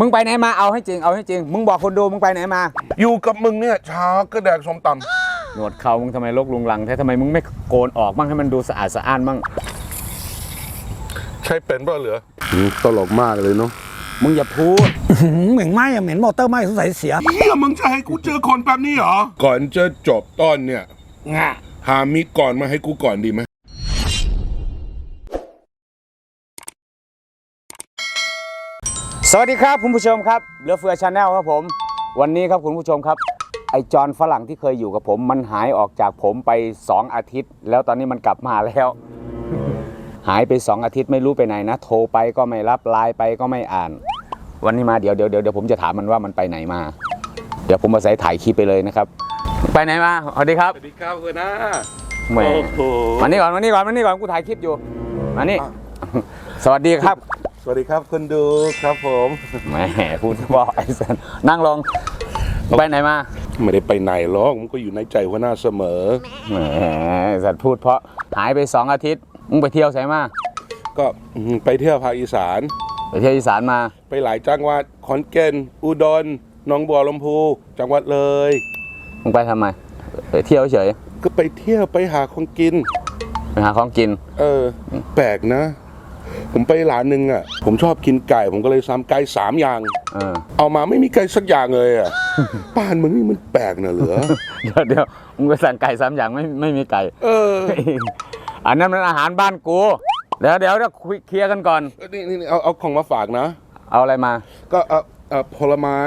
มึงไปไหนมาเอาให้จริงเอาให้จริง มึงบอกคนดูมึงไปไหนมา อยู่กับมึงเนี่ยเช้าก็แดกส้มตหนวดเขามึงทำไมลกลุงลังแท้ทำไมมึงไม่โกนออกบ้างให้มันดูสะอาดสะอ้านบ้างำใช่เป็นเปล่าเหลือตลกมากเลยเนาะมึงอย่าพูดหืมเหม็นไหมอะเหม็นมอเตอร์ไหมสงสัยเสีย เฮียมึงจะให้กูเจอคนแบบนี้เหรอ ก่อนจะจบตอนเนี่ยงะหามีดก่อนมาให้กูก่อนดีไหม สวัสดีครับคุณผู้ชมครับเรือเฟือชาแนลครับผม วันนี้ครับคุณผู้ชมครับ ไอจอนฝรั่งที่เคยอยู่กับผม มันหายออกจากผมไป 2 อาทิตย์ แล้วตอนนี้มันกลับมาแล้ว หายไป 2 อาทิตย์ไม่รู้ไปไหนนะ โทรไปก็ไม่รับไลน์ไปก็ไม่อ่าน วันนี้มาเดี๋ยวเดี๋ยวเดี๋ยวเดี๋ยวผมจะถามมันว่ามันไปไหนมา เดี๋ยวผมมาใส่ถ่ายคลิปไปเลยนะครับ ไปไหนมาสวัสดีครับสวัสดีครับคุณน้าแหมโอ้โห มานี่ก่อนมานี่ก่อนมานี่ก่อนกูถ่ายคลิปอยู่มานี่สวัสดีครับ สวัสดีครับคุณดูครับผมแหมพูดบอกไอ้สันนั่งลงไปไหนมา ไม่ได้ไปไหนหรอกมันก็อยู่ในใจหัวหน้าเสมอแหมไอ้สัตว์พูดเพราะหายไปสองอาทิตย์มึงไปเที่ยวใช่มาก็อืมไปเที่ยวภาคอีสาน ไปเที่ยวอีสานมา ไปหลายจังหวัดขอนแก่นอุดรหนองบัวลำพูจังหวัดเลยมึงไปทำไมไปเที่ยวเฉยก็ไปเที่ยวไปหาของกินไปหาของกิน เออ แปลกนะ ผมไปร้านหนึ่งอะ ผมชอบกินไก่ ผมก็เลยซ้ำไก่สามอย่าง เออเอามาไม่มีไก่สักอย่างเลยอะบ้านมึงนี่มันแปลกนะเหลือ เดี๋ยวเดี๋ยวมึงไปสั่งไก่สามอย่างไม่ไม่มีไก่ เออ อันนั้นมันอาหารบ้านกูเดี๋ยวเดี๋ยวเดี๋ยวคุยเคลียร์กันก่อน นี่นี่นี่เอาเอาของมาฝากนะ เอาอะไรมา ก็เออเออผลไม้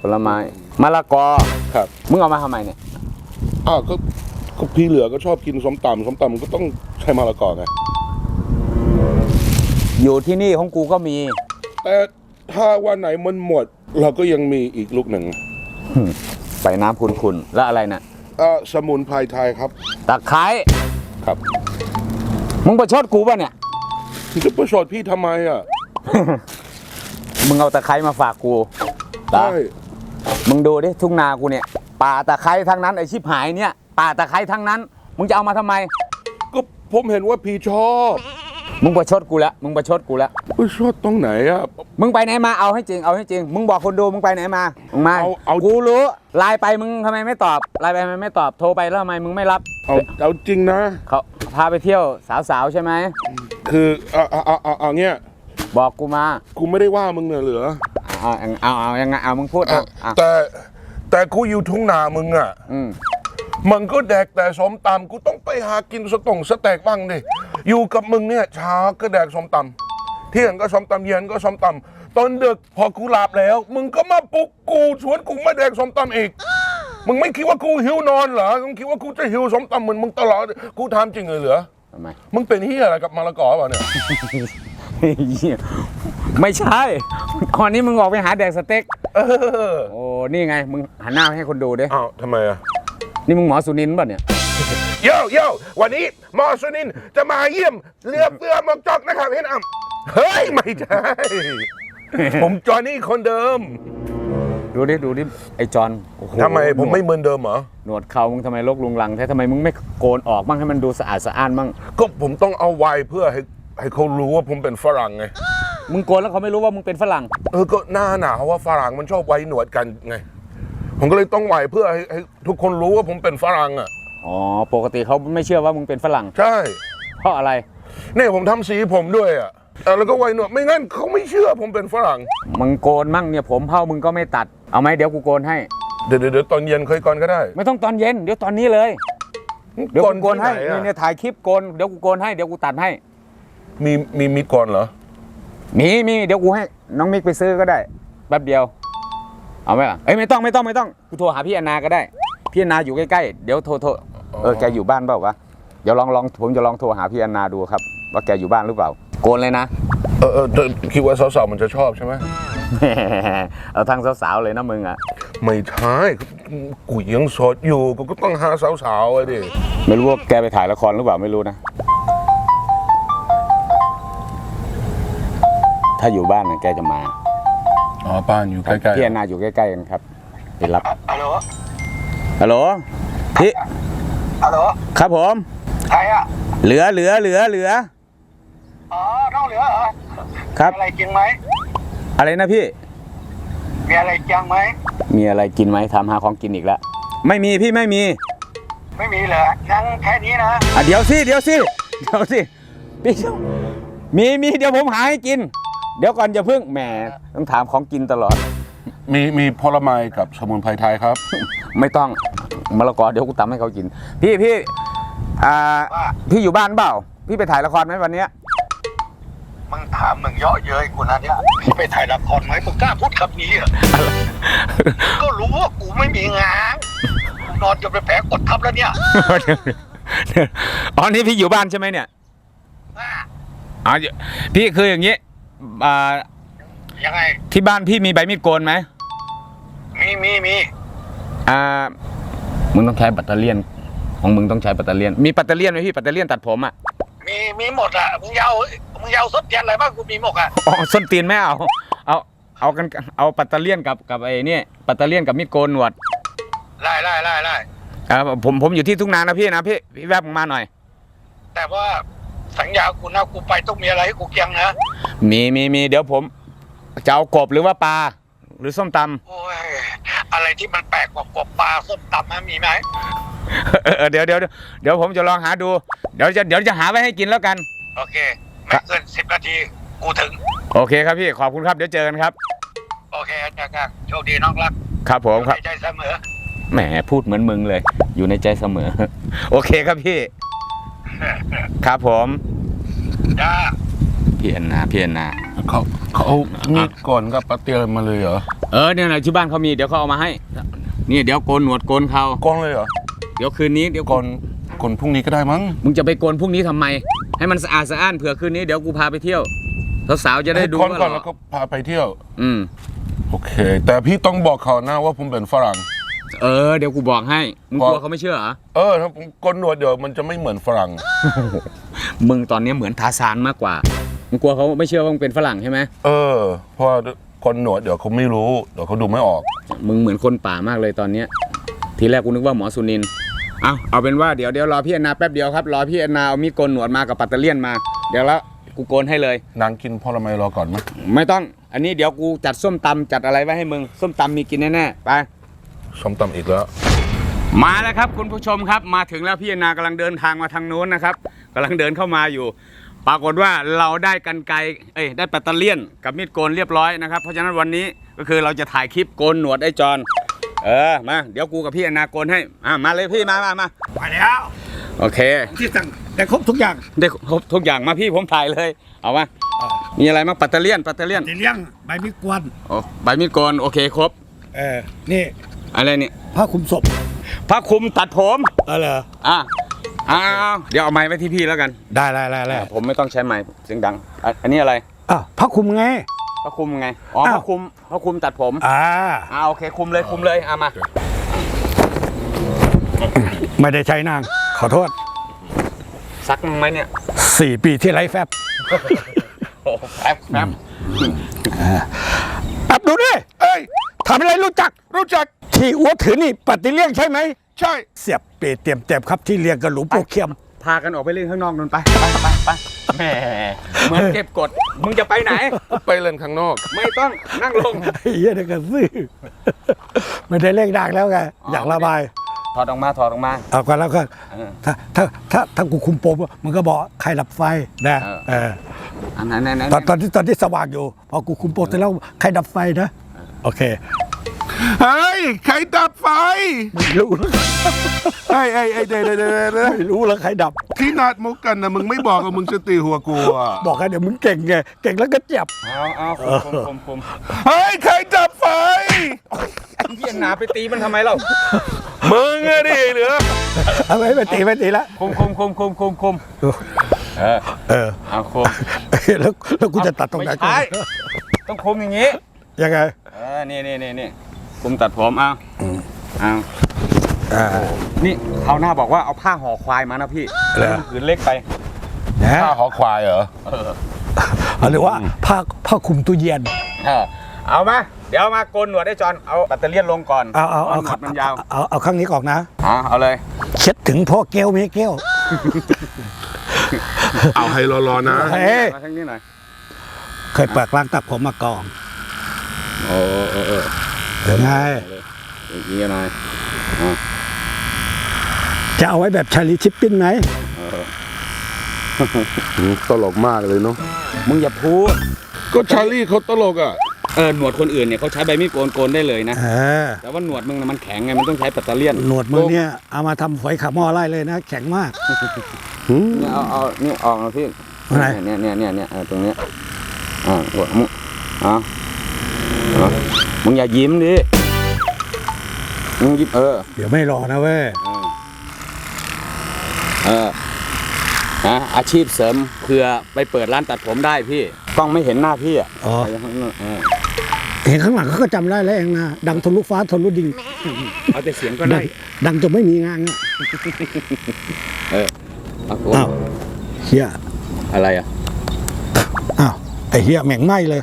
ผลไม้มะละกอ ครับ มึงเอามาทำไมเนี่ย อ้าวก็ก็พี่เหลือก็ชอบกินส้มตำส้มตำก็ต้องใช้มะละกอไง อยู่ที่นี่ของกูก็มี แต่ถ้าวันไหนมันหมด เราก็ยังมีอีกลูกหนึ่งไปน้ำคุณคุณแล้วอะไรน่ะเออสมุนไพรไทยครับ ตะไคร้ครับ มึงประชดกูป่ะเนี่ยมึงจะประชดพี่ทำไมอะ มึงเอาตะไคร้มาฝากกูเหรอใช่มึงดูดิทุ่งนากูเนี่ย ป่าตะไคร้ทั้งนั้นไอชิบหายเนี่ย ป่าตะไคร้ทั้งนั้น มึงจะเอามาทำไม ก็ผมเห็นว่าพี่ชอบ มึงประชดกูแล้วมึงประชดกูแล้วประชดตรงไหนอะ มึงไปไหนมาเอาให้จริงเอาให้จริง มึงบอกคนดูมึงไปไหนมา มึงมาเอาเอา กูรู้ไลน์ไปมึงทำไมไม่ตอบไลน์ไปทำไมไม่ตอบโทรไปแล้วทำไมมึงไม่รับเอาเอาจริงนะ เขาพาไปเที่ยวสาวๆใช่ไหมคือเอาเอาเอาเอาเอาเงี้ยบอกกูมากูไม่ได้ว่ามึงเนี่ยเหลือเอาเอาเอาเอายังไงเอามึงพูดเอาอะแต่แต่กูอยู่ทุ่งนามึงอะอืม มันก็แดกแต่ส้มตำกูต้องไปหากินสตงสแต็กบ้างดิ อยู่กับมึงเนี่ยเช้าก็แดกส้มตำเที่ยงก็ส้มตำเย็นก็ส้มตำตอนดึกพอกูหลับแล้ว มึงก็มาปลุกกูชวนกูมาแดกส้มตำอีก มึงไม่คิดว่ากูหิวนอนเหรอมึงคิดว่ากูจะหิวส้มตำเหมือนมึงตลอดกูทำจริงเลยเหรอทำไมมึงเป็นเฮียอะไรกับมะละกอเปล่าเนี่ยเหี้ยไม่ใช่วันนี้มึงออกไปหาแดกสเต็ก เออโอ้ นี่ไง มึงหันหน้าให้คนดูดิอ้าวทำไมอะ นี่มึงหมอสุนินท์ป่ะเนี่ย โย่โย่วันนี้หมอสุนินจะมาเยี่ยมเรือเฟือหมอกจอกนะครับเห็นอะเฮ้ย ไม่ใช่ ผมจอห์นนี่คนเดิมดูดิดูดิไอจอนโอ้โหทำไมผมไม่เหมือนเดิมเหรอ หนวดเขามึงทำไมลกลุงลังแท้ทำไมมึงไม่โกนออกบ้างให้มันดูสะอาดสะอ้านบ้างก็ผมต้องเอาไว้เพื่อให้ให้เขารู้ว่าผมเป็นฝรั่งไง มึงโกนแล้วเขาไม่รู้ว่ามึงเป็นฝรั่ง เออ ก็หน้าหนาวว่าฝรั่งมันชอบไว้หนวดกันไง ผมก็เลยต้องไว้เพื่อให้ให้ทุกคนรู้ว่าผมเป็นฝรั่งอะ อ๋อ ปกติเขาไม่เชื่อว่ามึงเป็นฝรั่ง ใช่ เพราะอะไร เนี่ยผมทำสีผมด้วยอะเออแล้วก็ไว้หนวดไม่งั้นเขาไม่เชื่อผมเป็นฝรั่ง มึงโกนมั่งเนี่ยผมเผ้ามึงก็ไม่ตัด เอาไหมเดี๋ยวกูโกนให้ เดี๋ยวเดี๋ยวเดี๋ยวตอนเย็นเคยก่อนก็ได้ไม่ต้องตอนเย็น เดี๋ยวตอนนี้เลย เดี๋ยวกูโกนให้ที่ไอะนี่เนี่ยถ่ายคลิปโกน เดี๋ยวกูโกนให้ เดี๋ยวกูตัดให้ มีมีมีดก่อนเหรอ มีมีเดี๋ยวกูให้น้องมิกไปซื้อก็ได้ แป๊บเดียว เอาไหมล่ะเอ้ยไม่ต้องไม่ต้องไม่ต้องกูโทรหาพี่แอนนาก็ได้ พี่แอนนาอยู่ใกล้ๆเดี๋ยวโทรโทรเออแกอยู่บ้านเปล่าวะเดี๋ยวลองลองผมจะลองโทรหาพี่แอนนาดูครับ ว่าแกอยู่บ้านหรือเปล่า โกนเลยนะ เออเออแต่คิดว่าสาวๆมันจะชอบใช่ไหมเอาทางสาวๆเลยนะมึงอะไม่ใช่กูยังโสดอยู่กูก็ต้องหาสาวๆอะดิไม่รู้ว่าแกไปถ่ายละครหรือเปล่าไม่รู้นะ ถ้าอยู่บ้านน่ะแกจะมา อ๋อป้านอยู่ใกล้พี่แอนนาอยู่ใกล้ๆกันครับไปรับฮัลโหลฮัลโหลพี่ฮัลโหลครับผมใครอะเหลือเหลือเหลือเหลืออ๋อน้องเหลือเหรอครับอะไรกินไหมอะไรนะพี่ มีอะไรจังไหมมีอะไรกินไหมทำหาของกินอีกแล้วไม่มีพี่ไม่มี ไม่มีเหรองั้นแค่นี้นะอะเดี๋ยวสิเดี๋ยวสิเดี๋ยวสิพี่มีมีเดี๋ยวผมหาให้กิน เดี๋ยวก่อนอย่าเพิ่งแหมต้องถามของกินตลอด มีมีผลไม้กับสมุนไพรไทยครับ ไม่ต้องมะละกอเดี๋ยวกูตำให้เขากิน พี่พี่อ่าว่าพี่อยู่บ้านเปล่า พี่ไปถ่ายละครไหมวันเนี้ยมึงถามมึงเยาะเย้ยกูนะเนี่ยพี่ไปถ่ายละครไหมมึงกล้าพูดคำนี้เหรอก็รู้ว่ากูไม่มีงานกูนอนจนเป็นแผลกดทับแล้วเนี่ยอ๋อนี่พี่อยู่บ้านใช่ไหมเนี่ยว่าอ๋อพี่คืออย่างนี้ อ่ายังไง ที่บ้านพี่มีใบมีดโกนไหมมีมีมีอ่ามึงต้องใช้แบตเตอเลี่ยน ของมึงต้องใช้แบตเตอเลี่ยน มีแบตเตอเลี่ยนไหมพี่แบตเตอเลี่ยนตัดผมอะมีมีหมดอะมึงอยาวมึงอยาวซดเทียนอะไรบ้างกูมีหมดอะอ๋อส้นตีนไม่เอาเอาเอากันเอาแบตเตอเลี่ยนกับกับไอ้เนี่ยแบตเตอเลี่ยนกับมีดโกนหนวดไล่ไล่ไล่ไล่อ่าผมผมอยู่ที่ทุ่งนานะพี่นะพี่พี่แวบมาหน่อย แต่ว่า สัญญากูนะกูไปต้องมีอะไรให้กูเกียงนะมีมีมีเดี๋ยวผมจะเอากบหรือว่าปลาหรือส้มตำโอ้ยอะไรที่มันแปลกกว่ากบปลาส้มตำนะมีไหมเออเออเดี๋ยวเดี๋ยวเดี๋ยวผมจะลองหาดู เดี๋ยวจะเดี๋ยวจะหาไว้ให้กินแล้วกัน โอเค ไม่เกินสิบนาทีกูถึง โอเคครับพี่ขอบคุณครับเดี๋ยวเจอกันครับ โอเคอาจารย์ครับโชคดีน้องรักครับผมครับในใจเสมอแหมพูดเหมือนมึงเลย อยู่ในใจเสมอ โอเคครับพี่ ครับผมจ้าพี่แอนนาพี่แอนนา เขาเขาเอามีดก่อนกับปลาเตียนมาเลยเหรอเออเนี่ยนะที่บ้านเขามีเดี๋ยวเขาเอามาให้นี่เดี๋ยวโกนหนวดโกนเขาก้อนเลยเหรอเดี๋ยวคืนนี้เดี๋ยวก่อนก่อนพรุ่งนี้ก็ได้มั้งมึงจะไปโกนพรุ่งนี้ทำไม ให้มันสะอาดสะอ้านเผื่อคืนนี้เดี๋ยวกูพาไปเที่ยวสาวๆจะได้ดูก่อนว่าก่อนเราแล้วก็พาไปเที่ยว อืม โอเค แต่พี่ต้องบอกเขานะว่าผมเป็นฝรั่ง เออเดี๋ยวกูบอกให้มึงกลัวบอกเขาไม่เชื่อเหรอเออถ้าผมกดหนวดเดี๋ยวมันจะไม่เหมือนฝรั่ง มึงตอนนี้เหมือนทาซานมากกว่ามึงกลัวเขาไม่เชื่อว่ามึงเป็นฝรั่งใช่ไหมเออเพราะว่าคนหนวดเดี๋ยวเขาไม่รู้เดี๋ยวเขาดูไม่ออก มึงเหมือนคนป่ามากเลยตอนเนี้ยทีแรกกูนึกว่าหมอสุนินทร์เอาเอาเป็นว่าเดี๋ยวเดี๋ยวรอพี่แอนนาแป๊บเดียวครับรอพี่แอนนาเอามีดโกนหนวดมากับปัตเตอร์เลียนมา เดี๋ยวแล้วกูโกนให้เลยนางกินผลไม้รอก่อนไหมไม่ต้อง อันนี้เดี๋ยวกูจัดส้มตำจัดอะไรไว้ให้มึงส้มตำมีกินแน่ๆไป ส้มตำอีกแล้ว มาแล้วครับคุณผู้ชมครับ มาถึงแล้วพี่แอนนากำลังเดินทางมาทางนู้นนะครับกำลังเดินเข้ามาอยู่ ปรากฏว่าเราได้กันไกรเอ้ยได้ปัตเตอร์เลียนกับมีดโกนเรียบร้อยนะครับเพราะฉะนั้นวันนี้ก็คือเราจะถ่ายคลิปโกนหนวดไอ้จอนเออมาเดี๋ยวกูกับพี่แอนนาโกนให้อะมาเลยพี่มามามาไปแล้วโอเค ที่สั่งได้ครบทุกอย่างได้ครบทุกอย่างมาพี่ผมถ่ายเลยเอามามีอะไรบ้างปัตเตอร์เลียนปัตเตอร์เลียนจะเลี้ยงใบมิกวนโอ้ใบมีดโกนโอเคครบเออนี่ อะไรเนี่ยผ้าคลุมศพผ้าคลุมตัดผมเออเหรออะอ้าวเดี๋ยวเอาไม้ไว้ที่พี่แล้วกัน ได้ได้ได้ได้อะผมไม่ต้องใช้ไม้เสียงดังอะอันนี้อะไรอะผ้าคลุมไงผ้าคลุมไงอ๋ออ้าว ผ้าคลุมผ้าคลุมตัดผมอ่า อ่าโอเคคลุมเลยคลุมเลยเอามาไม่ได้ใช้นาง ขอโทษ ซักมั้งไหมเนี่ยสี่ปีที่ไร้แฟบโอ้แป๊บแป๊บอับดูดิเอ้ยทำอะไรรู้จัก รู้จัก ที่อ้วถือนี่ปฏิเลี่ยงใช่ไหม ใช่ เสียบเปรตเตรียมเต็มครับที่เรียงกับหลวงปู่เขียม พากันออกไปเล่นข้างนอกนู่นไปไปไปไปแหมเหมือนเก็บกด มึงจะไปไหน ไปเล่นข้างนอก ไม่ต้องนั่งลงไอ้เหี้ยเด็กกระซื้อไม่ได้เล่งดังแล้วไงอยากระบาย ถอดออกมาถอดออกมา เอากันแล้วก็เออ ถ้าถ้าถ้าถ้ากูคุมโปมมันก็บอกใครดับไฟนะเออเอออันไหนไหนไหนตอนตอนที่ตอนที่สว่างอยู่ พอกูคุมโปมเสร็จแล้วใครดับไฟนะ โอเค เฮ้ย ใครดับไฟไม่รู้ไอ้ไอ้ไอ้เดี๋ยวเดี๋ยวเดี๋ยวเดี๋ยวไม่รู้แล้วใครดับ ที่นัดมุกกันนะมึงไม่บอกว่ามึงจะตีหัวกูอะบอกให้เดี๋ยวมึงเก่งไงเก่งแล้วก็เจ็บเอาเอาคมคมคมเฮ้ย ใครดับไฟพี่อันนาไปตีมันทำไมเล่ามึงอะดิเหลือเอาไว้ไม่ตีไม่ตีละคมคมคมคมคมคมเออเออเอาคมแล้วแล้วกูจะตัดตรงไหนไม่ก่อนใช่ต้องคมอย่างงี้ยังไงเออนี่นี่นี่นี่ คุมตัดผมเอาเอาอ่า นี่เขาวหน้าบอกว่าเอาผ้าห่อควายมานะพี่เหรอ ผืนเล็กไป นะข้าหอควายเหรอ เออเอาหรือว่าผ้าผ้าคลุมตู้เย็น เออเอามา เดี๋ยวเอามาโกนหนวดได้จอนเอาแบตเตอรี่ยนลงก่อนเอาเอาเอาหนวดมันยาวเอาเอาข้างนี้ก่อนนะเอาเอาเลย เช็ดถึงพ่อเกลไม่เกลเอาให้รอๆนะ เฮ้ยมาทางนี้หน่อยเคยเปิดร้านตัดผมมาก่อน โอ้เออเออ ยังไงอย่างนี้หน่อยจะเอาไว้แบบชาลีชิปปิ้นไหมตลกมากเลยเนาะมึงอย่าพูด ก็ชาลีเขาตลกอะเออหนวดคนอื่นเนี่ยเขาใช้ใบมีดโกนโกนได้เลยนะแต่ว่าหนวดมึงน่ะมันแข็งไงมันต้องใช้ปัตเตอร์เลียนหนวดมึงเนี่ยเอามาทำฝอยขาหม้อไล่เลยนะ แข็งมากเนี่เอาเอานี่ออกมาพี่ไรเนี่ยเนี่ยเนี่ยเนี่ยตรงเนี้ยอ่าหัวมึงอาเอา มึงอย่ายิ้มดิมึงยิ้มเออ เดี๋ยวไม่รอนะเว้ย เออฮะอาชีพเสริมเผื่อไปเปิดร้านตัดผมได้พี่กล้องไม่เห็นหน้าพี่อะอ๋อไปข้างนอกเออเห็นข้างหลังเขาก็จำได้แล้วเองนะ ดังทะลุฟ้าทะลุดินเอาแต่เสียงก็ดัได้ งดังจนไม่มีงานเนี่ยเอาอ้าวเฮียอะไรอะ อ้าวไอเฮียแหม่งไหมเลย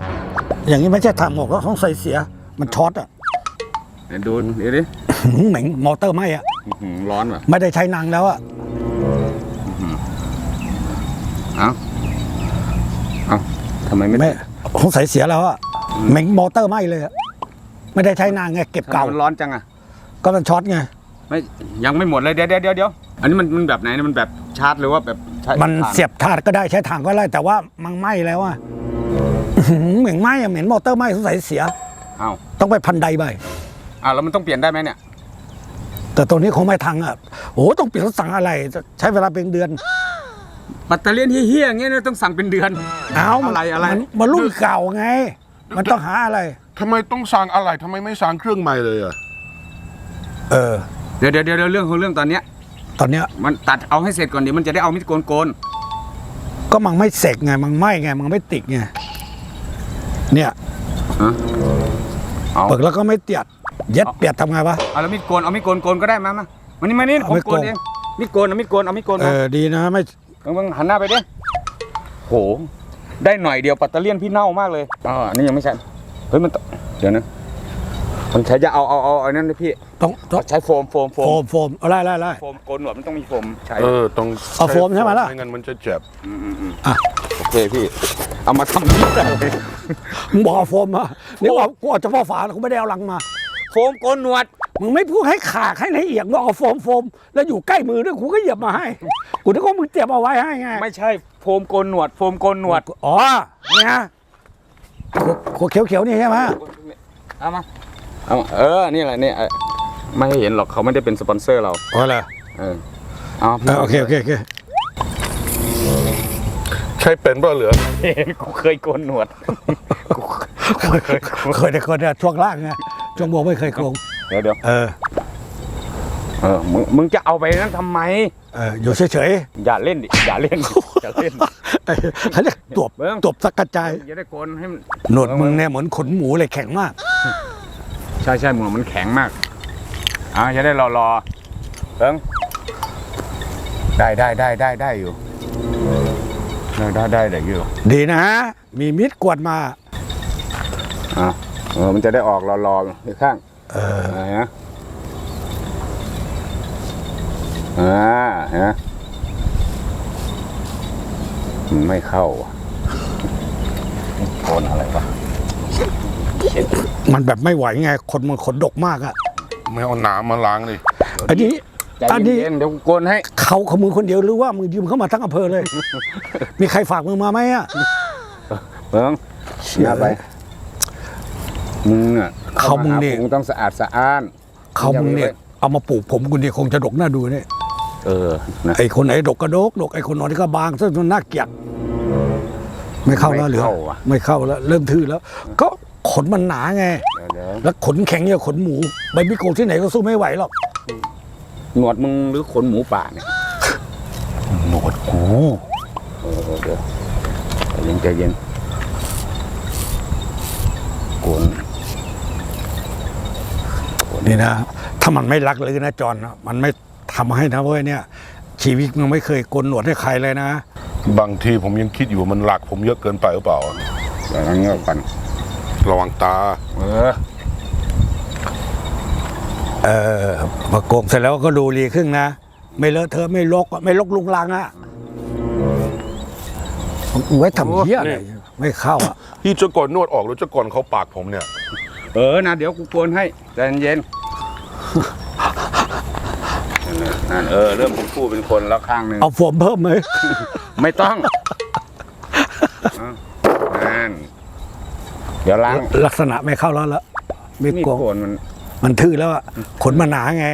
อย่างนี้ไม่ใช่ทางหมอกแล้วของใส่เสีย มันช็อตอะเดี๋ยวดูเดี๋ยวดิหืมแหม่งมอเตอร์ไหมอะอื้อหือร้อนว่ะไม่ได้ใช้นางแล้วอะเอาเอาทำไมไม่ไม่ของใส่เสียแล้วอะแหม่งมอเตอร์ไหมเลยอะไม่ได้ใช้นางไงเก็บทำไมเก่ามันร้อนจังอะก็มันช็อตไงไม่ยังไม่หมดเลยเดี๋ยวเดี๋ยวเดี๋ยวเดี๋ยวอันนี้มันมันแบบไหนเนี่ยมันแบบชาร์จหรือว่าแบบใช้มันถ่าเสียบถาดก็ได้ใช้ถังก็ได้แต่ว่ามันไหม้แล้วอะอื้อหือเหม็นไหม้อะเหม็นมอเตอร์ไหม้สงสัยเสียอ้าว ต้องไปพันใดไปอ้าวแล้วมันต้องเปลี่ยนได้ไหมเนี่ย แต่ตัวนี้คงไม่ทังอะโอ้โหต้องเปลี่ยนสั่งอะไร ใช้เวลาเป็นเดือนแบตเตอรี่เฮี้ยๆอย่างเงี้ยเนี่ยต้องสั่งเป็นเดือนเอามันอะไรอะไรมันมันรุ่นเก่าไง มันต้องหาอะไรทำไมต้องสั่งอะไรทำไมไม่สั่งเครื่องใหม่เลยอะเออเดี๋ยวเดี๋ยวเดี๋ยวเรื่องของเรื่องตอนเนี้ยตอนเนี้ยมันตัดเอาให้เสร็จก่อนเดี๋ยวมันจะได้เอามีดโกนโกนก็มันไม่เสกไงมันไหม้ไงมันไม่ติดไงเนี่ยฮะ เอาเปิดแล้วก็ไม่เตียดเย็ดเปียดทำไงวะเอาแล้วมีดโกนเอามีดโกนโกนก็ได้มามามานี่มานี่ผเอามไม่โกโกนนเองมีดโกนเอามีดโกนเอามีดโกนเอมาอดีนะไม่มึงมึงหันหน้าไปดิโห ได้หน่อยเดียวปัตเตอร์เลียนพี่เน่ามากเลยอ๋ออันนี้ยังไม่ใช่เฮ้ยมันต้องเดี๋ยวนะ มันใช้จะเอาเอาเอาเอานั่นเลยพี่ต้องต้องใช้โฟมโฟมโฟโฟมมโฟมเอาไล่ไล่ไล่โฟมโกนหนวดมันต้องมีโฟมใช้เออต้องเอาโฟมใช่ไหมล่ะ ไม่งั้นมันจะเจ็บมอืมอืมอะโอเคพี่ เอามาทำที่อะไรมึงบอกเอาโฟมมานี่ว่ากูเอาเฉพาะฝากูไม่ได้เอาลังมา โฟมโกนหนวดมึงไม่พูดให้ขากให้ละเอียดมึงเอาโฟมโฟม แล้วอยู่ใกล้มือด้วยกูก็เหยียบมาให้ กูนึกว่ามึงเตรียมเอาไว้ให้ไงไม่ใช่โฟมโกนหนวด โฟมโกนหนวด อ๋อเนี่ยขวดเขียวๆนี่ใช่ไหมเอามา เอามาเออ นี่แหละนี่เออไม่ให้เห็นหรอกเขาไม่ได้เป็นสปอนเซอร์เรา อ๋อเหรอเออเอาพี่เออโอเคโอเคโอเคใช่เป็นเปล่าเหลือ เห็นกูเคยโกนหนวดกูเคยเคยแต่คนเนี่ยช่วงล่างไงช่วงบนไม่เคยโกงเดี๋ยวเดี๋ยวเออเออมึงมึงจะเอาไปนั้นทำไม เอออยู่เฉยอย่าเล่นดิอย่าเล่นดิอย่าเล่น ๆเออเขาเรียกตวบเบิ้ง ตวบสักกระจาย อย่าได้โกนให้มัน หนวดมึงเนี่ยเหมือนขนหมูเลยแข็งมาก ใช่ใช่หมือนมันแข็งมากอ่าจะได้รอรอเบิ้งได้ได้ได้ได้ได้อยู่ได้ได้ได้ได้อยู่ดีนะ มีมิดกวดมาอะเออมันจะได้ออกรอรออีกข้าง เอออะไรนะอ่าเห็นไหมมันไม่เข้าอะโกนอะไรวะ มันแบบไม่ไหวไง คนมันขนดกมากอะ ไม่เอาน้ำมาล้างเลยอันนี้ ใจอันนี้ เย็นๆเดี๋ยวกูโกนให้ เขาของมึงคนเดียวหรือว่ามึงยืมเข้ามาทั้งอำเภอเลย มีใครฝากมึงมาไหมอะ เบิ้งเชี่ยหน้าไปมึงอะเขามึงนี่มึงต้องสะอาดสะอ้าน เขามึงเนี่ย เอามาปลูกผมคนเดียวคงจะดกหน้าดูเนี่ยเออนะไอ้คนไหนดกก็ดกดกไอ้คนนอนที่ก็บางซึ่งมันน่าเกลียดไม่เข้าแล้วเหรือไม่เข้าอะไม่เข้าแล้ว เริ่มทื่อแล้ว ก็ ขนมันหนาไงเดี๋ยวเดี๋ยวแล้วขนแข็งเนี่ยขนหมูใบมิโกที่ไหนก็สู้ไม่ไหวหรอกหนวดมึงหรือขนหมูป่าเนี่ยหนวดกูเออเออเดี๋ยวใจเย็นใจเย็นโกนนี่นะ ถ้ามันไม่รักเลยนะจอนนะมันไม่ทำให้นะเว้ยเนี่ย ชีวิตมันไม่เคยโกนหนวดให้ใครเลยนะ บางทีผมยังคิดอยู่ว่ามันหลักผมเยอะเกินไปหรือเปล่าเดี๋ยวนั่งเงือกกัน ระวังตา เออ เออมาโกงเสร็จแล้วก็ดูรีขึ้นนะ ไม่เลอะเทอะไม่ลกอะไม่ลกลุงลังอะไว้ทำเหี้ยอะไรไม่เข้าอะ พี่จะก่อนนวดออกหรือจะก่อนเขาปากผมเนี่ย เออนะเดี๋ยวกูโกนให้ใจเย็นๆนั่นเออ เริ่มเป็นคู่เป็นคนแล้วข้างหนึ่งเอาผมเพิ่มไหม ไม่ต้องเอานั่นเดี๋ยวล้างลักษณะไม่เข้าแล้วละไม่มีดโกงโกนมันมันทื่อแล้วอะขนมันหนาไง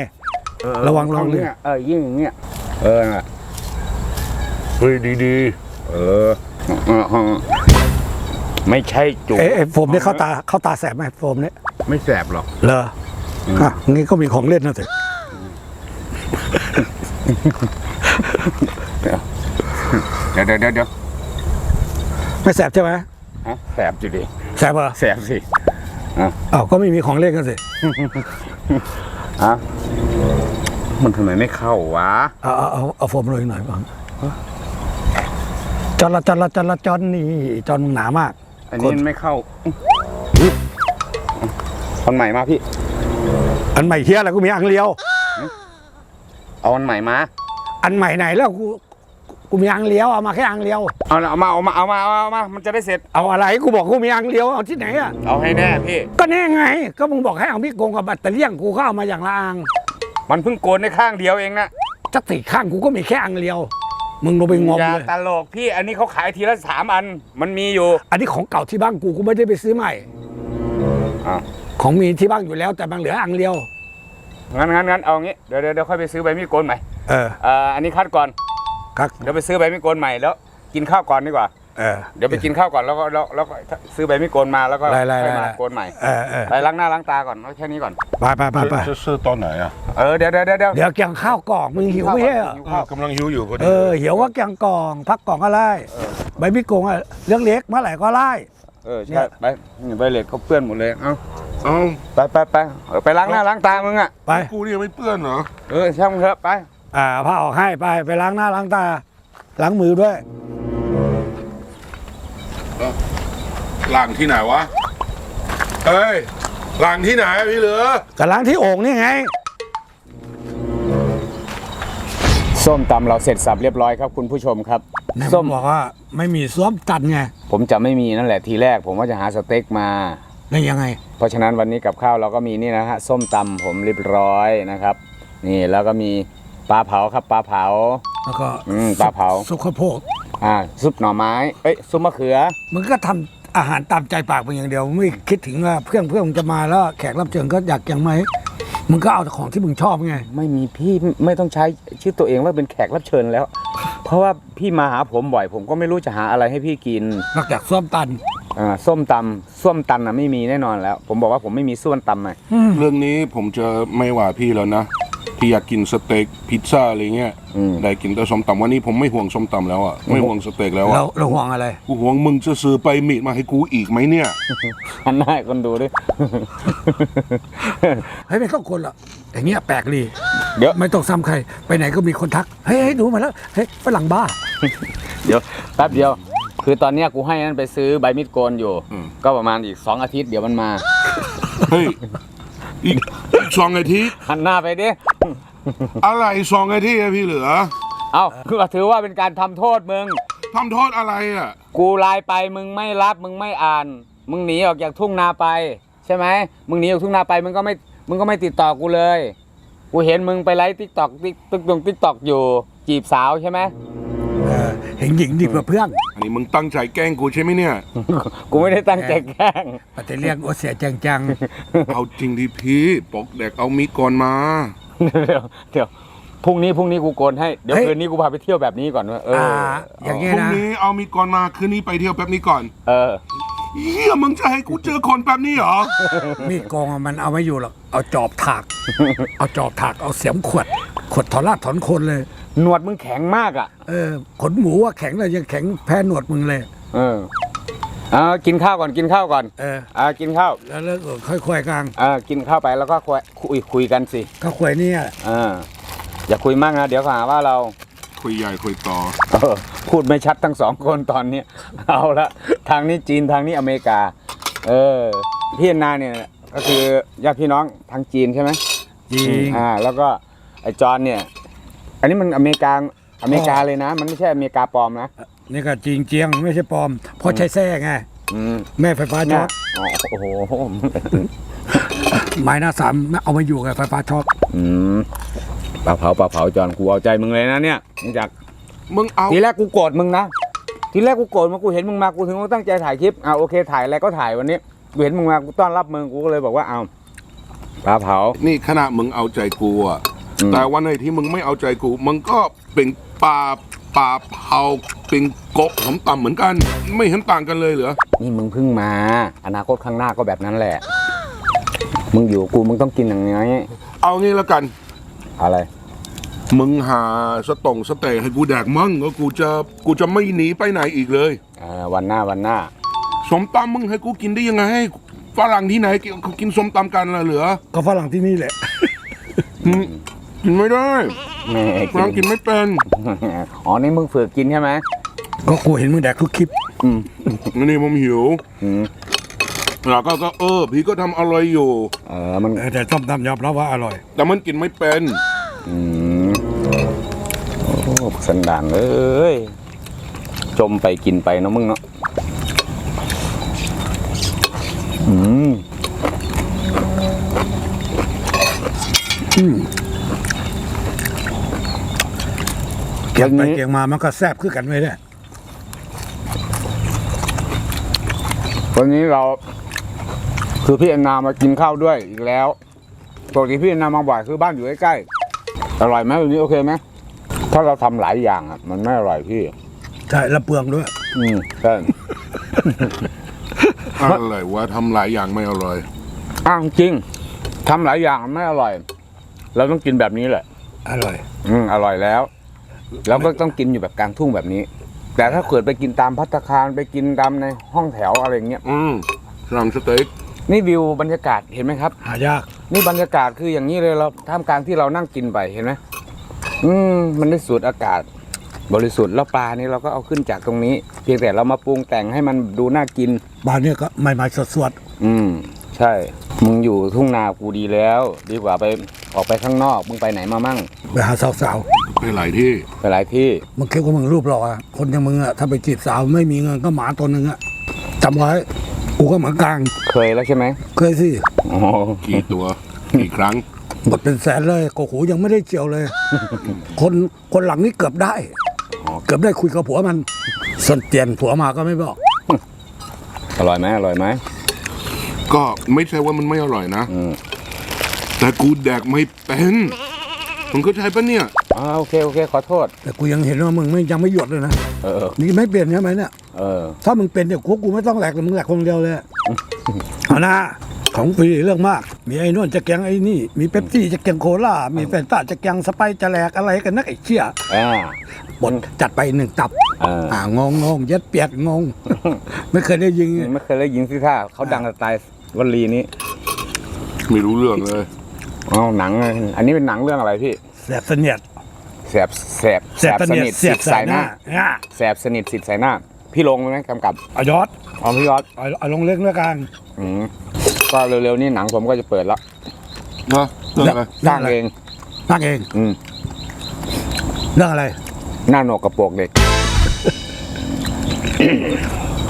เออระวังระวังเนี่ยเออยิ่งอย่างเงี้ยเออน่ะเฮ้ยดีเออเออเออไม่ใช่จุกเอ๊ะเอ๊ะโฟมเนี่ยเข้าตาเข้าตาแสบไหมโฟมเนี่ยไม่แสบหรอกเหรออะงี้ก็มีของเล่นนะสิเดี๋ยวเดี๋ยวเดี๋ยวเดี๋ยวไม่แสบใช่ไหมฮะแสบจุดิ แสบเหรอแสบสิอ้าวก็ไม่มีของเล่นกันสิอะมันทำไมไม่เข้าวะเอาเอาเอาเอาโฟมเลยหน่อยบ้างจอนละจอนละจอนละจอนนี่จอนหนามาก อันนี้ไม่เข้าคนใหม่มาพี่ อันใหม่เฮียอะไรกูมีอังเลียว เอาอันใหม่มา อันใหม่ไหนแล้วกู กูมีอังเลียวเอามาแค่อังเลียว เอาละเอามาเอามาเอามาเอามามันจะได้เสร็จเอาอะไรกูบอกกูมีอังเลียวเอาที่ไหนอะเอาให้แน่พี่ ก็แน่ไง ก็มึงบอกให้เอาพี่โกงกับแบัตเตอรี่ยงกูก็เอามาอย่างละอังมันเพิ่งโกนได้ข้างเดียวเองนะจักสี่ข้างกูก็มีแค่อังเลียว มึงลงไปงอมอย่าเลยตลกพี่อันนี้เขาขายทีละสามอัน มันมีอยู่อันนี้ของเก่าที่บ้านกูกูไม่ได้ไปซื้อใหม่อะของมีที่บ้านอยู่แล้วแต่บางเหลืออังเลียวงั้นงั้นงั้นเอางี้เดี๋ยวเดี๋ยวเดี๋ยวค่อยไปซื้อใบมีดโกนใหม่เออเอ่ออันนี้คัดก่อน ครับเดี๋ยวไปซื้อใบมีดโกนใหม่แล้ว กินข้าวก่อนดีกว่าเออเดี๋ยวไปกินข้าวก่อนแล้วก็แล้วแล้วก็ซื้อใบมีดโกนมาแล้วก็ไล่ไล่ค่อยไล่มาไล่โกนใหม่เออเออไปล้างหน้าล้างตาก่อนเอาแค่นี้ก่อนไปไปไปไปจะซื้อตอนไหนอะเออเดี๋ยวเดี๋ยวเดี๋ยวเดี๋ยวเดี๋ยวเกี่ยงข้าวกล่องมึงหิวไม่ใช่เหรอหิวข้าวกำลังหิวอยู่พอดีเออหิวก็เกี่ยงกล่องพักกล่องก็ไล่ใบมิโกงอะเรื่องเล็กเมื่อไหร่ก็ไล่เออใช่ไปนี่ใบเหล็กเขาเปื้อนหมดเลยเอาเอ้าไปไปไปเออไปล้างหน้าล้างตามึงอะไปกูนี่ยังไม่เปื้อนเหรอเออช่างมันเถอะไปอ่า ผ้าออกให้ไปไปล้างหน้าล้างตาล้างมือด้วยล้างที่ไหนวะเฮ้ยล้างที่ไหนพี่เหลือก็ล้างที่โอ่งนี่ไง ส้มตำเราเสร็จสับเรียบร้อยครับคุณผู้ชมครับ ส้ส้มมบอกว่าไม่มีส้วมตันไงผมจะไม่มีนั่นแหละทีแรก ผมว่าจะหาสเต็กมาแล้วยังไง เพราะฉะนั้นวันนี้กับข้าวเราก็มีนี่นะฮะส้มตำผมเรียบร้อยนะครับ นี่แล้วก็มี ปลาเผาครับปลาเผา แล้วก็อืมปลาเผา ซุปข้าวโพดอ่าซุปหน่อไม้เอ้ยซุปมะเขือ มันก็ทำอาหารตามใจปากเป็นอย่างเดียว ไม่คิดถึงว่าเพื่อนเพื่อนมึงจะมาแล้วแขกรับเชิญก็อยากยังไหมมึงก็เอาแต่ของที่มึงชอบไง ไม่มีพี่ไม่ต้องใช้ชื่อตัวเองว่าเป็นแขกรับเชิญแล้ว เพราะว่าพี่มาหาผมบ่อย ผมก็ไม่รู้จะหาอะไรให้พี่กินนอกจากส้วมตัน อ่าส้มตำส้มตันอะไม่มีแน่นอนแล้ว ผมบอกว่าผมไม่มีส้วมตำไงเรื่องนี้ผมจะไม่ว่าพี่แล้วนะ ที่อยากกินสเต็กพิซซ่าอะไรเงี้ยอืมได้กินแต่ส้มตำวันนี้ผมไม่ห่วงส้มตำแล้วอะไม่ห่วงสเต็กแล้วเราอะเราห่วงอะไรกูห่วงมึงจะซื้อไปมีดมาให้กูอีกไหมเนี่ยหันหน้าให้คนดูดิเฮ้ยไม่ต้องคนหรอกอย่างเงี้ยแปลกดีเดี๋ยวไม่ต้องซ้ำใครไปไหนก็มีคนทักเฮ้ยเฮ้ยดูมาแล้วเฮ้ยฝรั่งบ้า เดี๋ยวแป๊บเดียวคือตอนเนี้ยกูให้นั่นไปซื้อใบมีดโกนอยู่อืมก็ประมาณอีกสองอาทิตย์เดี๋ยวมันมาเฮ้ยอีกอีก สองอาทิตย์หันหน้าไปดิอะไรสองอาทิตย์อะพี่เหลือเอาคือถือว่าเป็นการทำโทษมึง ทำโทษอะไรอะ กูไลน์ไปมึงไม่รับมึงไม่อ่าน มึงหนีออกจากทุ่งนาไป ใช่ไหมมึงหนีออกทุ่งนาไปมึงก็ไม่มึงก็ไม่ติดต่อกูเลย กูเห็นมึงไปไลฟ์ติ๊กตอกติ๊กติ๊กตอกติ๊กตอกอยู่ จีบสาวใช่ไหม เออเห็นหญิงดีกว่าเพื่อน อันนี้มึงตั้งใจแกล้งกูใช่ไหมเนี่ย กูไม่ได้ตั้งใจแกล้งปฏิเรียกโอเสียจังจังเอาจริงดิพี่ปกเด็กเอามีดก่อนมา เดี๋ยวเดี๋ยวพรุ่งนี้พรุ่งนี้กูโกนให้ เดี๋ยวคืนนี้กูพาไปเที่ยวแบบนี้ก่อนว่าเอออ่าออย่างพเงี้ยรุ่งนะนี้เอามีดก่อนมาคืนนี้ไปเที่ยวแป๊บนี้ก่อน เออเฮียมึงจะให้กูเจอคนแบบนี้เหรอ มีดโกงอะมันเอาไม่อยู่หรอก เอาจอบถาก เอาจอบถาก เอาเสียมขวด ขวดถอนรากถอนคนเลย หนวดมึงแข็งมากอะ เออขนหมูว่าแข็งเลยยังแข็งแพ้หนวดมึงเลย เออเอากินข้าวก่อนกินข้าวก่อนเออ อ่ากินข้าวแล้วเลิกค่อยๆกลางอ่ากินข้าวไปแล้วก็คุยคุยคุยกันสิก็ควยเนี่ยอ่าอย่าคุยมากนะเดี๋ยวเขาหาว่าเราคุยใหญ่คุยต่อเออพูดไม่ชัดทั้งสองคนตอนนี้เอาละทางนี้จีนทางนี้อเมริกา เออพี่แอนนาเนี่ยก็คือญาติพี่น้องทางจีนใช่ไหมจริงอ่าแล้วก็ไอ้จอนเนี่ย อันนี้มันอเมริกาอเมริกาเลยนะ มันไม่ใช่อเมริกาปลอมนะนี่ก็จริงเจียงไม่ใช่ปลอมเพราะใช้แส้ไงอืมแม่ไฟฟ้าช็เนี่อยตอ๋อโอ้โหไม้หน้าสามเอามาอยู่กับไฟฟ้าช็อตอืมปลาเผาปลาเผาจอนกูเอาใจมึงเลยนะเนี่ยมึงจากมึงเอาทีแรกกูโกรธมึงนะทีแรกกูโกรธมึงกูเห็นมึงมากูถึงต้องตั้งใจถ่ายคลิปอ่าโอเคถ่ายอะไรก็ถ่ายวันนี้กูเห็นมึงมากูต้อนรับมึงกูก็เลยบอกว่าเอาปลาเผานี่ขนาดมึงเอาใจกูอะอืม แต่วันไหนที่มึงไม่เอาใจกูมึงก็เป็นปลาปลาเผาเป็นกบผมต่ำเหมือนกัน ไม่เห็นต่างกันเลยเหรอนี่มึงเพิ่งมา อนาคตข้างหน้าก็แบบนั้นแหละ มึงอยู่กูมึงต้องกินอย่างนี้เอางี้แล้วกัน อะไร มึงหาสตงสเตย์ให้กูแดกมั่งก็กูจะกูจะไม่หนีไปไหนอีกเลยเอ่อวันหน้าวันหน้าสมตำมึงให้กูกินได้ยังไงให้ฝรั่งที่ไหนเขากินสมตำกันล่ะเหลือก็ฝรั่งที่นี่แหละอืม กินไม่ได้แม่ฝรั่งกินไม่เป็นอ๋อ นี่มึงฝึกกินใช่ไหมก็กูเห็นมึงแดกทุกคลิปอืมนี่ผมหิวอืมแล้วก็ก็เออพี่ก็ทำอร่อยอยู่ เออมันเออแต่ต้มตำยอมรับว่าอร่อย แต่มันกินไม่เป็นอืมโอ้สันดานเอ้ยจมไปกินไปเนาะมึงเนาะอืม เกี่ยงไปวันนี้เกี่ยงมามันก็แซ่บขึ้นกันไม่ได้วันนี้เรา คือพี่แอนนามากินข้าวด้วยอีกแล้วปกติพี่แอนนามาบ่อยคือบ้านอยู่ใกล้ๆอร่อยไหมวันนี้โอเคไหมถ้าเราทำหลายอย่างอะมันไม่อร่อยพี่ ใช่และเปลืองด้วย อืมใช่ อะไรวะทำหลายอย่างไม่อร่อย อ้าวจริงทำหลายอย่างไม่อร่อย เราต้องกินแบบนี้แหละ อร่อย อืมอร่อยแล้ว แล้วก็ต้องกินอยู่แบบกลางทุ่งแบบนี้ แต่ถ้าเกิดไปกินตามพัตตาคารไปกินตามในห้องแถวอะไรเงี้ยอืมสั่งสเต็กนี่วิวบรรยากาศเห็นไหมครับ หายาก นี่บรรยากาศคืออย่างนี้เลยเราท่ามกลางที่เรานั่งกินไปเห็นไหมอืมมันได้สูดอากาศ บริสุทธิ์แล้วปลานี่เราก็เอาขึ้นจากตรงนี้ เพียงแต่เรามาปรุงแต่งให้มันดูน่ากิน บ้านเนี้ก็ใหม่ๆสดอืม ใช่ มึงอยู่ทุ่งนากูดีแล้ว ดีกว่าไปออกไปข้างนอก มึงไปไหนมามั่งๆไปหาสาวไปหลายที่ไปหลายที่ ๆมึงคิดว่ามึงรูปหล่ออะคนอย่างมึงอะถ้าไปจีบสาวไม่มีเงินก็หมาตัวหนึ่งอะจำไว้กูก็เหมือนกลาง เคยแล้วใช่ไหมเคยสิอ๋อกี่ตัวกี่ครั้งหมดเป็นแสนเลยโกหูยังไม่ได้เจียวเลย คนคนหลังนี่เกือบได้ เกือบได้คุยกับผัวมันสนเตียนผัวมาก็ไม่บอก อร่อยไหมอร่อยไหม ก็ไม่ใช่ว่ามันไม่อร่อยนะ อืมแต่กูแดกไม่เป็นมึงเข้าใจปะเนี่ย อ่าโอเคโอเค ขอโทษ แต่กูยังเห็นว่ามึงไม่ยังไม่หยุดเลยนะเออ นี่ไม่เปลี่ยนใช่ไหมเนี่ย เออ ถ้ามึงเป็นเนี่ยกูกูไม่ต้องแหลกเลยมึงแหลกคนเดียวเลยเอานะของฟรีเรื่องมาก มีไอ้นวลจะแกงไอ้นี่ มีเป๊ปซี่จะแกงโคลา มีแฟนตาจะแกงสไปซ์จะแหลกอะไรกันนักไอ้เชี่ยอ่า บนจัดไปหนึ่งตับอ่าอ่างงงงยัดเปียดงง ไม่เคยได้ยิง ไม่เคยได้ยินสิท่าเขาดังสไตล์ วลีนี้ไม่รู้เรื่องเลยอ๋อหนังอันนี้เป็นหนังเรื่องอะไรพี่แสบเสนียดแสบแสบแสบเสนียดเสียบใส่หน้าอะแสบสนิทสิทธิ์ใส่หน้า พี่ลงไหมกำกับเอายอดอ๋อพี่ยอดเอาเอาลงเล็กด้วยกันอืมก็เร็วๆนี้หนังผมก็จะเปิดแล้วนะเรื่องอะไรสร้างเองนั่งเองอืมเรื่องอะไรหน้าโหนกกระโปรงเด็ก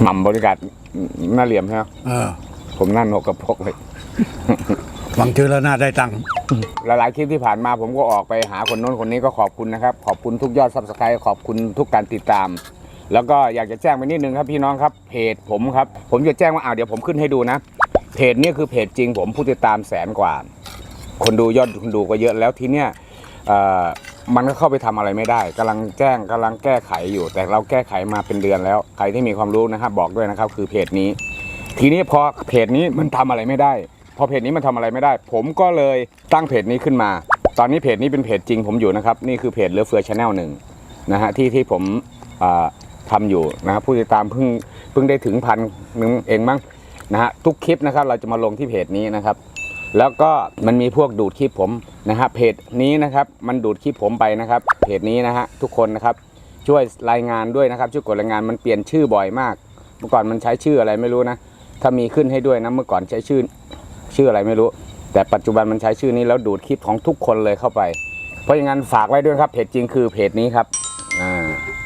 หม่ำบริการหน้าเหลี่ยมใช่ไหมเออ ผมหน้าโหนกกระโปรงเด็กฟังชื่อแล้วน่าได้ตังค์หลายๆคลิปที่ผ่านมาผมก็ออกไปหาคนโน้นคนนี้ก็ขอบคุณนะครับ ขอบคุณทุกยอดซับสไครต์ขอบคุณทุกการติดตาม แล้วก็อยากจะแจ้งไปนิดนึงครับพี่น้องครับเพจผมครับ ผมจะแจ้งว่าอ่าเดี๋ยวผมขึ้นให้ดูนะ เพจนี้คือเพจจริง ผมผู้ติดตามแสนกว่า คนดูยอดคนดูก็เยอะแล้วทีเนี้ยเอ่อมันก็เข้าไปทำอะไรไม่ได้กำลังแจ้งกำลังแก้ไขอยู่ แต่เราแก้ไขมาเป็นเดือนแล้วใครที่มีความรู้นะครับบอกด้วยนะครับ คือเพจนี้ ทีนี้พอเพจนี้มันทำอะไรไม่ได้ พอเพจนี้มันทำอะไรไม่ได้ ผมก็เลยตั้งเพจนี้ขึ้นมา ตอนนี้เพจนี้เป็นเพจจริงผมอยู่นะครับ นี่คือเพจเลือเฟือชาแนลหนึ่งนะฮะที่ที่ผมอ่าทำอยู่นะครับผู้ติดตามเพิ่งเพิ่งได้ถึงพันหนึ่งเองมั้งนะฮะทุกคลิปนะครับเราจะมาลงที่เพจนี้นะครับ แล้วก็มันมีพวกดูดคลิปผมนะฮะเพจนี้นะครับมันดูดคลิปผมไปนะครับ เพจนี้นะฮะทุกคนนะครับช่วยรายงานด้วยนะครับช่วยกดรายงานมันเปลี่ยนชื่อบ่อยมาก เมื่อก่อนมันใช้ชื่ออะไรไม่รู้นะ ถ้ามีขึ้นให้ด้วยนะเมื่อก่อนใช้ชื่อชื่ออะไรไม่รู้ แต่ปัจจุบันมันใช้ชื่อนี้แล้วดูดคลิปของทุกคนเลยเข้าไป เพราะอย่างนั้นฝากไว้ด้วยครับเพจจริงคือเพจนี้ครับอ่า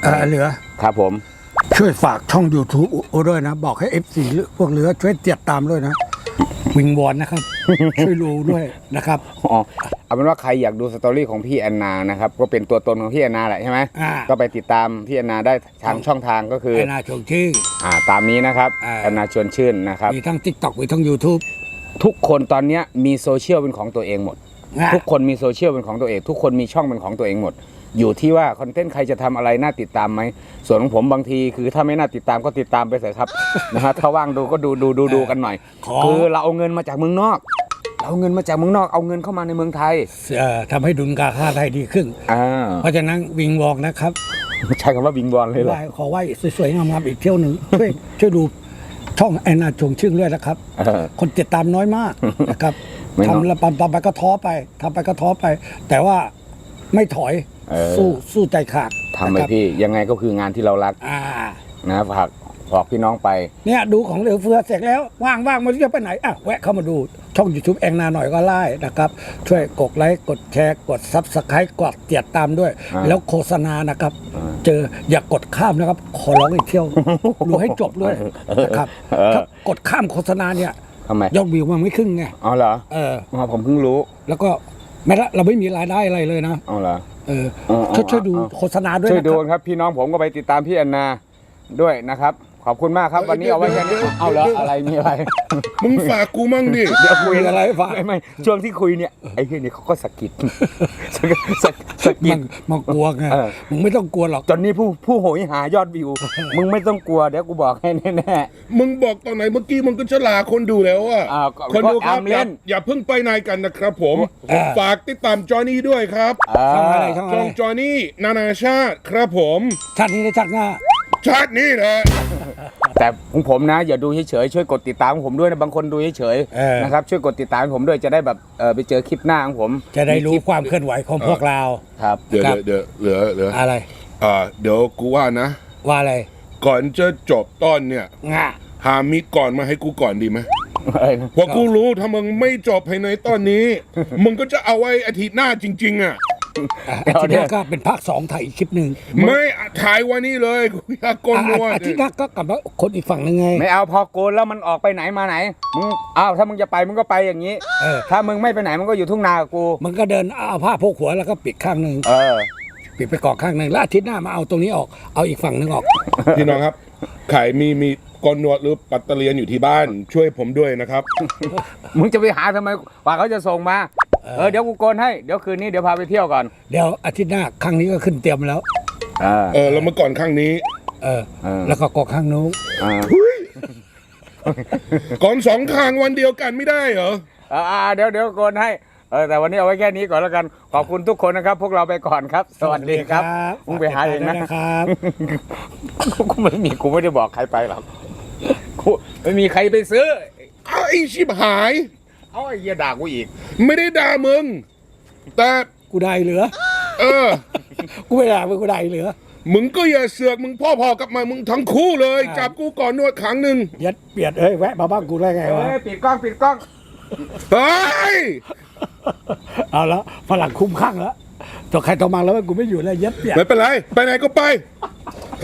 เออเหลือครับผมช่วยฝากช่อง YouTube โอด้วยนะ บอกให้ FC พวกเหลือช่วยติดตามด้วยนะ วิงวอนนะครับ ช่วยดูด้วยนะครับ อ๋อเอาเป็นว่าใครอยากดูสตอรี่ของพี่แอนนานะครับก็เป็นตัวตนของพี่แอนนาแหละใช่ไหมอ่า ก็ไปติดตามพี่แอนนาได้ทางช่องทางก็คือไอ้นาชงชื่อ อ่าตามนี้นะครับอ่า แอนนาชวนชื่นนะครับ มีทั้ง TikTok มีทั้ง YouTube ทุกคนตอนเนี้ยมีโซเชียลเป็นของตัวเองหมด นะ ทุกคนมีโซเชียลเป็นของตัวเอง ทุกคนมีช่องเป็นของตัวเองหมด อยู่ที่ว่าคอนเทนต์ใครจะทำอะไรน่าติดตามไหมส่วนของผมบางทีคือถ้าไม่น่าติดตามก็ติดตามไปเถอะครับนะฮะถ้าว่างดูก็ดูดูดูดูกันหน่อยขอคือเราเอาเงินมาจากเมืองนอก เราเอาเงินมาจากเมืองนอกเอาเงินเข้ามาในเมืองไทยเอ่อทำให้ดุลการค้าไทยดีขึ้นอ่าเพราะฉะนั้นวิงวอนนะครับใช้คำว่าวิงบอลเลยเหรอไหว้ขอไหว้สวยๆงามๆอีกเที่ยวหนึ่งช่วยช่วยดูช่องแอนนาชงชื่อด้วยนะครับเออคนติดตามน้อยมากนะครับไม่น้อยทำแล้วปั๊มๆไปก็ท้อไปทำไปก็ท้อไป แต่ว่าไม่ถอย เออ สู้สู้ใจขาดทำไปนะครับพี่ยังไงก็คืองานที่เรารักอ่า นะฝากบอกพี่น้องไป เนี่ยดูของเหลือเฟือเสร็จแล้วว่างๆไมาจะไปไหนอะแวะเข้ามาดูช่อง YouTube แองนาหน่อยก็ไล่นะครับ ช่วยกดไลค์กดแชร์กดซับสไครต์กดเตียดตามด้วย อ่าแล้วโฆษณานะครับเจออย่ากดข้ามนะครับ ขอร้องอีกเที่ยว ดูให้จบด้วยนะครับถ้ากดข้ามโฆษณาเนี่ยทำไมยอดวิวมันไม่ขึ้นไงเอาเหรอเอออ๋อผมเพิ่งรู้แล้วก็ไม่ละเราไม่มีรายได้อะไรเลยนะ เอาเหรอ เอออ๋ออ๋อช่วยช่วยดูอ๋อโฆษณาด้วยช่วยนะดูครับ ครับพี่น้องผมก็ไปติดตามพี่แอนนาด้วยนะครับ ขอบคุณมากครับวันนี้เอาไว้แค่นี้เอาเหรออะไรมีอะไร มึงฝากกูมั่งดิเดี๋ยวคุยมีอะไรให้ฝากไม่ไม่ช่วงที่คุยเนี่ยไอ้เรื่องนี้เขาก็สะกิดสะกิดสะสะกิมัดนมันกลัวไงเออมึงไม่ต้องกลัวหรอกจนนี้ผู้ผู้โหยหายอดวิว มึงไม่ต้องกลัวเดี๋ยวกูบอกให้แน่มึงบอกตอนไหนเมื่อกี้มึงก็จะลาคนดูแล้วอะอ้าวก็คนดูครับก็อำเล่นอย่าอย่าเพิ่งไปไหนกันนะครับผมเออฝากติดตามจอห์นนี่ด้วยครับๆอ่าช่องอะไรช่องอะช่ไรองจอห์นนี่นานาชาติครับผมชาตินี้และชาติหน้า ชาตินี้แหละแต่ของผมนะ อย่าดูเฉยๆช่วยกดติดตามของผมด้วยนะบางคนดูเฉยเออ ๆนะครับช่วยกดติดตามให้ผมด้วยจะได้แบบเออไปเจอคลิปหน้าของผมจะได้รู้มีลิปความเคลื่อนไหวของพวกเรา ครับ เดี๋ยวครับ เดี๋ยวเดี๋ยวเหลือเหลืออะไร อ่าเดี๋ยวกูว่านะ ว่าอะไรก่อนจะจบตอนเนี่ย งะหามีก่อนมาให้กูก่อนดีไหมเอ้ยนะเพราะกูรู้ถ้ามึงไม่จบภายในตอนนี้ มึงก็จะเอาไว้อาทิตย์หน้าจริง ๆ อะ อะอาทิตย์หน้าก็เป็นภาคสองถ่ายอีกคลิปหนึ่งไม่อะถ่ายวันนี้เลยกูอยากกลอะนวดอาทิตย์หน้าก็กลับมาคนอีกฝั่งหนึ่งไง ไม่เอาพอโกนแล้วมันออกไปไหนมาไหนมึงอ้าวถ้ามึงจะไปมึงก็ไปอย่างนี้เออ ถ้ามึงไม่ไปไหนมึงก็อยู่ทุ่งนากับกู มันก็เดินเอาผ้าโพกหัวแล้วก็ปิดข้างหนึ่งเออ ปิดไปก่อนข้างหนึ่งแล้วอาทิตย์หน้ามาเอาตรงนี้ออกเอาอีกฝั่งหนึ่งออก พี่น้องครับขายมีมีกลนวดหรือปัตเตอร์เลียนอยู่ที่บ้าน ช่วยผมด้วยนะครับ มึงจะไปหาทำไมกว่าเขาจะส่งมา เออเดี๋ยวกูโกนให้เดี๋ยวคืนนี้เดี๋ยวพาไปเที่ยวก่อนเดี๋ยวอาทิตย์หน้าข้างนี้ก็ขึ้นเตรียมแล้ว เออ เออแล้วเมื่อก่อนข้างนี้เออ เออ แล้วก็กอกข้างนู้นเออก่อนสองข้างวันเดียวกันไม่ได้เหรอ เอออ่าเดี๋ยวเดี๋ยวโกนให้เออแต่วันนี้เอาไว้แค่นี้ก่อนแล้วกันขอบคุณทุกคนนะครับ พวกเราไปก่อนครับ สวัสดีครับมึงไปหาเองนะฝกติดตมด้วยนะครับ กูไม่มีกูไม่ได้บอกใครไปหรอกกูไม่มีใครไปซื้อเอาไอ้ชิบหาย เอาไอ้เหี้ยด่ากูอีก ไม่ได้ด่ามึง แต่กูได้เหลือ เออ กูไม่ได้มึงกูได้เหลือ มึงก็อย่าเสือกมึงพ่อๆกับมามึงทั้งคู่เลย อ่า จับกูก่อนนวดครั้งหนึ่งยัดเปียดเอ้ยแวะมาบ้านกูได้ไงเฮ้วะยปิดกล้องปิดกล้อง เฮ้ยเอาละฝรั่งคุ้มข้างแล้วตัวใครตัวมันแล้วกูไม่อยู่แล้วยัดเปียด ไม่เป็นไร ไปไหนก็ไป